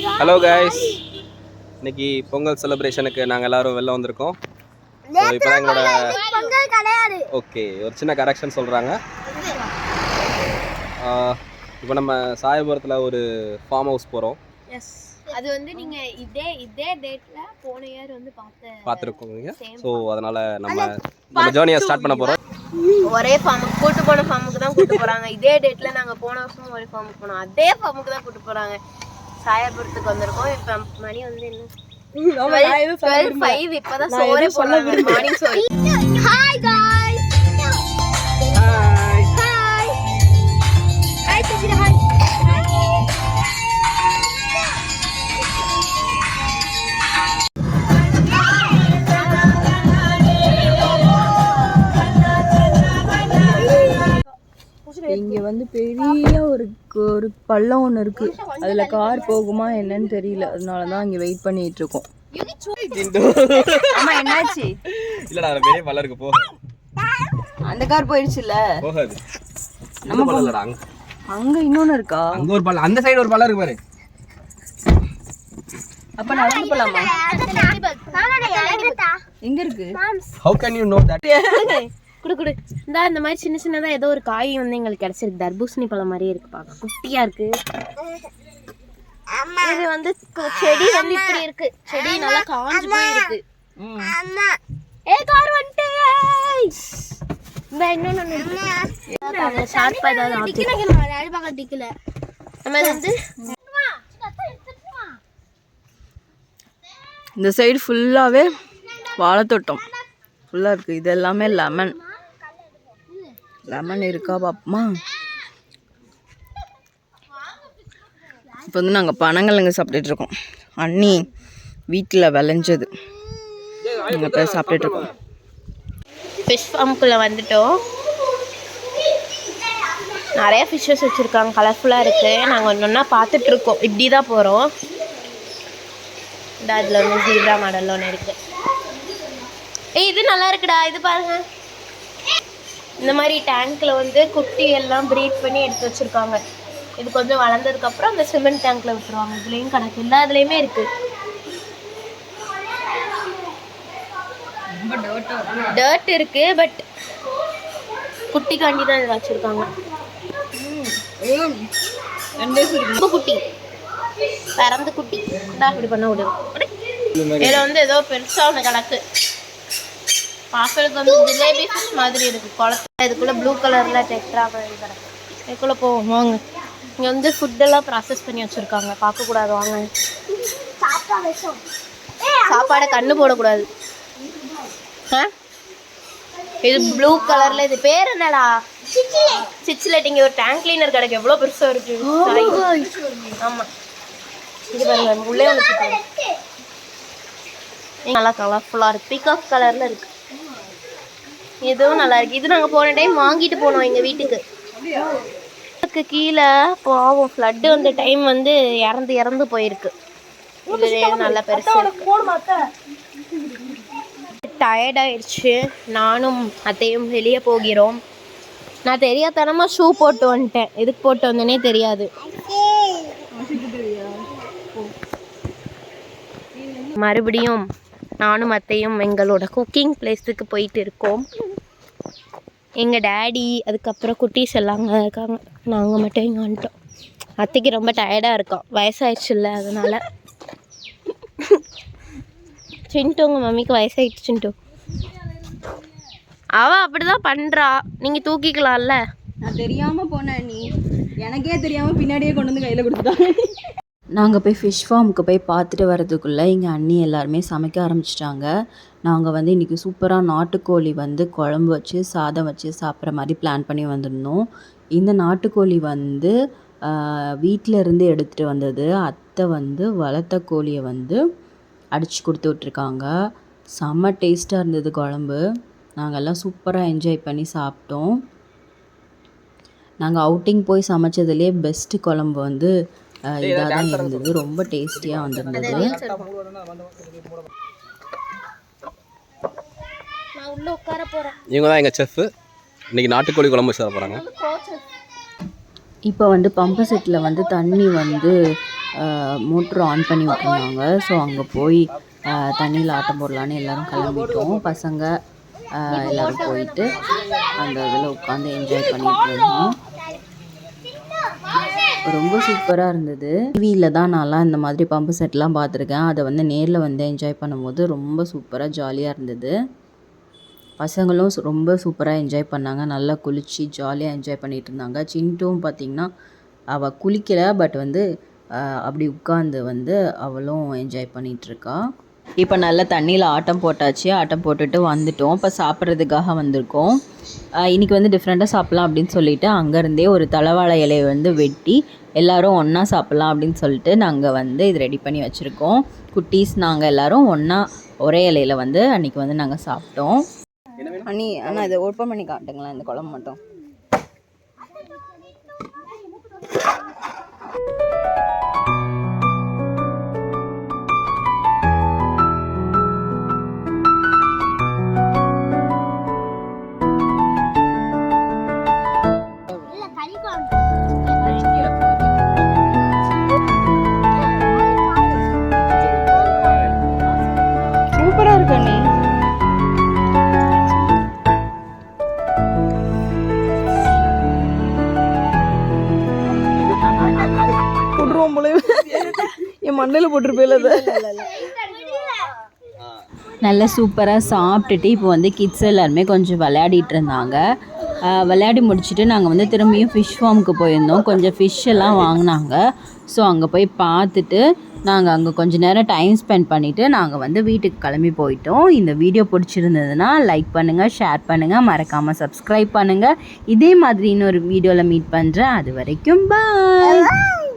Hello guys இன்னைக்கு பொங்கல் செலிப்ரேஷனுக்கு நாங்கள் எல்லாரும் வெளில வந்திருக்கோம். ஸோ இப்போ எங்களோட ஓகே ஒரு சின்ன கரெக்ஷன் சொல்கிறாங்க இப்போ நம்ம சாயபுரத்தில் ஒரு ஃபார்ம் ஹவுஸ் போகிறோம் எஸ் அது வந்து நீங்க இதே இதே டேட்ல போன இயர் வந்து பார்த்த பார்த்துருக்கோங்க ஸோ அதனால் நம்ம நம்ம ஜேர்னியை ஸ்டார்ட் பண்ண போகிறோம் ஒரே ஃபார்முக்கு கூட்டு போன ஃபார்முக்கு தான் கூட்டு போறாங்க. இதே டேட்ல நாங்க போன வருஷம் ஒரே ஃபார்முக்கு போனோம். அதே ஃபார்முக்கு தான் கூட்டு போறாங்க. சாயபுரத்துக்கு வந்திருக்கோம். இப்ப மணி வந்து என்ன? ஃபைவ் இப்பதான் சோறே போடுறாங்க மார்னிங் சோறு. இங்க வந்து பெரிய ஒரு ஒரு பள்ளம் ஒன்று இருக்கு. அதுல கார் போகுமா என்னன்னு தெரியல. அதனால தான் இங்க வெயிட் பண்ணிட்டு இருக்கோம். ஆமா என்னாச்சு? இல்லைடா அது பெரிய பல்லருக்கு போக அந்த கார் போயிடுச்சுல்ல? போகாது. நம்ம பல்லடா அங்கே. அங்க இன்னொன்னு இருக்கா? அங்கே ஒரு பல்ல அந்த சைடு ஒரு இருக்கு பாரு. அப்ப நடந்து போலாமா? எங்க இருக்கு? How can you know that குடு குடு. இந்த இந்த மாதிரி சின்ன சின்னதா ஏதோ ஒரு காய் வந்து எங்களுக்கு கிடைச்சிருக்கு. தர்பூசணி பழம் மாதிரியே இருக்கு பார்க்க குட்டியா இருக்கு. இது வந்து செடி வந்து இப்படி இருக்கு. செடி நல்லா காஞ்சு போய் இருக்கு ஏ கார் வந்துட்டு. ஏய். இந்த இன்னொன்னு ஒண்ணு இருக்கு. ஷார்ப்பா ஏதாவது. டிக்கல நம்ம இது வந்து இந்த சைடு ஃபுல்லாவே வாழைத்தோட்டம். ஃபுல்லா இருக்கு. இது எல்லாமே லெமன் லெமன் இருக்கா பாப்பமா? இப்போ வந்து நாங்கள் பனங்கிழங்கு சாப்பிட்டுட்டு இருக்கோம் அண்ணி வீட்டில் விளைஞ்சது. நாங்கள் போய் சாப்பிட்டுட்டு இருக்கோம் ஃபிஷ் ஃபார்முக்குள்ளே வந்துட்டோம். நிறைய ஃபிஷ்ஷஸ் வச்சுருக்காங்க. கலர்ஃபுல்லாக இருக்குது நாங்கள் ஒன்று ஒன்றா பார்த்துட்ருக்கோம். இப்படி தான் போகிறோம் இந்த அதில் ஒன்று ஜீப்ரா மாடல் ஒன்று இருக்குது ஏய் இது நல்லா இருக்குடா. இது பாருங்கள் இந்த மாதிரி டேங்க்கில் வந்து குட்டி எல்லாம் ப்ரீட் பண்ணி எடுத்து வச்சுருக்காங்க. இது கொஞ்சம் வளர்ந்ததுக்கப்புறம் அந்த சிமெண்ட் டேங்க்கில் விட்டுருவாங்க. இதுலேயும் கணக்கு எல்லா இதுலேயுமே இருக்குது டர்ட் இருக்கு பட் குட்டிக்காண்டி தான் இது வச்சிருக்காங்க. ரொம்ப குட்டி. பறந்து குட்டி. இப்படி பண்ண விடு. இதுல வந்து ஏதோ பெருசா ஒன்று கிடக்கு பார்க்கறதுக்கு வந்து ஜிலேபி ஃபிஷ் மாதிரி இருக்கு. குளத்துல இதுக்குள்ள ப்ளூ கலர்ல டெட்ரா மாதிரி கிடக்கு இதுக்குள்ள போவோம் வாங்க. இங்க வந்து ஃபுட்டெல்லாம் ப்ராசஸ் பண்ணி வச்சிருக்காங்க. பார்க்கக்கூடாது வாங்க. சாப்பாடை கண்ணு போடக்கூடாது. ஆ? இது ப்ளூ கலர்ல இது பேர் என்னடா? சிச்சிலட் இங்க ஒரு டேங்க் கிளீனர் கிடக்கு எவ்வளவு பெருசா இருக்கு. சாய். ஆமா. இது பாருங்க உள்ளே வச்சுருக்காங்க. நல்லா கலர்ஃபுல்லா இருக்கு. பீகாக் கலர்ல இருக்கு. இதுவும் நல்லா இருக்கு. இது நாங்க போன டைம் வாங்கிட்டு போனோம் எங்க வீட்டுக்கு. கீழே பாவம் ஃப்ளட்டு வந்த டைம் வந்து இறந்து இறந்து போயிருக்கு. நல்லா பெருசு. டயர்டாயிடுச்சு டயர்ட் நானும் அத்தையும் வெளியே போகிறோம். நான் தெரியாதனமாக ஷூ போட்டு வந்துட்டேன். எதுக்கு போட்டு வந்தேனே தெரியாது. மறுபடியும் நானும் அத்தையும் எங்களோட குக்கிங் பிளேஸுக்கு போயிட்டு இருக்கோம். எங்கள் டேடி அதுக்கப்புறம் குட்டீஸ் எல்லாம் அங்கே இருக்காங்க. நாங்கள் மட்டும் இங்கே வந்துட்டோம். அத்தைக்கு ரொம்ப டயர்டாக இருக்கோம். வயசாயிடுச்சுல்ல அதனால். சின்ட்டு உங்கள் மம்மிக்கு வயசாயிடுச்சு சின்ட்டு அவ அப்படிதான் பண்றா. நீங்க தூக்கிக்கலாம்ல. நான் தெரியாம போனேன் நீ எனக்கே தெரியாம பின்னாடியே கொண்டு வந்து கையில கொடுத்துட்டாங்க. நாங்கள் போய் ஃபிஷ் ஃபார்முக்கு போய் பார்த்துட்டு வரதுக்குள்ளே எங்கள் அண்ணி எல்லாருமே சமைக்க ஆரம்பிச்சிட்டாங்க. நாங்கள் வந்து இன்றைக்கி சூப்பராக நாட்டுக்கோழி வந்து குழம்பு வச்சு சாதம் வச்சு சாப்பிட்ற மாதிரி பிளான் பண்ணி வந்திருந்தோம். இந்த நாட்டுக்கோழி வந்து வீட்டில் இருந்து எடுத்துகிட்டு வந்தது. அத்தை வந்து வளர்த்த கோழியை வந்து அடித்து கொடுத்து விட்ருக்காங்க செம்ம டேஸ்ட்டாக இருந்தது குழம்பு. நாங்கள் எல்லாம் சூப்பராக என்ஜாய் பண்ணி சாப்பிட்டோம். நாங்கள் அவுட்டிங் போய் சமைச்சதுலேயே பெஸ்ட்டு குழம்பு வந்து இதாக தான் இருந்தது. ரொம்ப டேஸ்டியாக வந்திருந்தது. நான் உள்ள உட்கார போறேன். இவங்க தான் எங்கள் செஃப் இன்னைக்கு நாட்டுக்கோழி குழம்பு தர போகிறாங்க இப்போ வந்து பம்பு செட்டில் வந்து தண்ணி வந்து மோட்ரு ஆன் பண்ணி விட்டுருந்தாங்க. ஸோ அங்கே போய் தண்ணியில் ஆட்டம் போடலான்னு எல்லாரும் கிளம்பிட்டோம். பசங்க எல்லாரும் போயிட்டு அந்த இதில் உட்காந்து என்ஜாய் பண்ணிட்டு இருந்தோம். ரொம்ப சூப்பராக இருந்தது. டிவியில் தான் நான்லாம் இந்த மாதிரி பம்பு செட்லாம் பார்த்துருக்கேன். அதை வந்து நேரில் வந்து என்ஜாய் பண்ணும்போது ரொம்ப சூப்பராக ஜாலியாக இருந்தது. பசங்களும் சு- ரொம்ப சூப்பராக என்ஜாய் பண்ணாங்க. நல்லா குளித்து ஜாலியாக என்ஜாய் பண்ணிகிட்டு இருந்தாங்க சின்ட்டும் பார்த்திங்கன்னா அவள் குளிக்கலை பட் வந்து அப்படி உட்காந்து வந்து அவளும் என்ஜாய் பண்ணிகிட்ருக்கா இப்போ நல்லா தண்ணியில் ஆட்டம் போட்டாச்சு. ஆட்டம் போட்டுட்டு வந்துட்டோம். இப்போ சாப்பிட்றதுக்காக வந்திருக்கோம். இன்றைக்கி வந்து டிஃப்ரெண்ட்டாக சாப்பிட்லாம் அப்படின்னு சொல்லிட்டு அங்கேருந்தே ஒரு தலைவாழை இலையை வந்து வெட்டி எல்லோரும் ஒன்றா சாப்பிட்லாம் அப்படின்னு சொல்லிட்டு நாங்கள் வந்து இது ரெடி பண்ணி வச்சுருக்கோம். குட்டீஸ் நாங்கள் எல்லோரும் ஒன்றா ஒரே இலையில வந்து அன்றைக்கி வந்து நாங்கள் சாப்பிட்டோம். அண்ணி அண்ணா இதை ஓப்பன் பண்ணி காட்டுங்களேன் இந்த குழம்பு மட்டும். இல்ல போட்டிருப்பேல நல்லா சூப்பராக சாப்பிட்டுட்டு இப்போ வந்து கிட்ஸ் எல்லாருமே கொஞ்சம் விளையாடிட்டு இருந்தாங்க. விளையாடி முடிச்சுட்டு நாங்கள் வந்து திரும்பியும் ஃபிஷ் ஃபார்முக்கு போயிருந்தோம். கொஞ்சம் ஃபிஷ் எல்லாம் வாங்கினாங்க. ஸோ அங்கே போய் பார்த்துட்டு நாங்கள் அங்கே கொஞ்ச நேரம் டைம் ஸ்பெண்ட் பண்ணிவிட்டு நாங்கள் வந்து வீட்டுக்கு கிளம்பி போயிட்டோம். இந்த வீடியோ பிடிச்சிருந்ததுன்னா லைக் பண்ணுங்கள் ஷேர் பண்ணுங்கள் மறக்காமல் சப்ஸ்கிரைப் பண்ணுங்கள் இதே மாதிரி இன்னொரு வீடியோவில் மீட் பண்ணுறேன் அது வரைக்கும் பாய்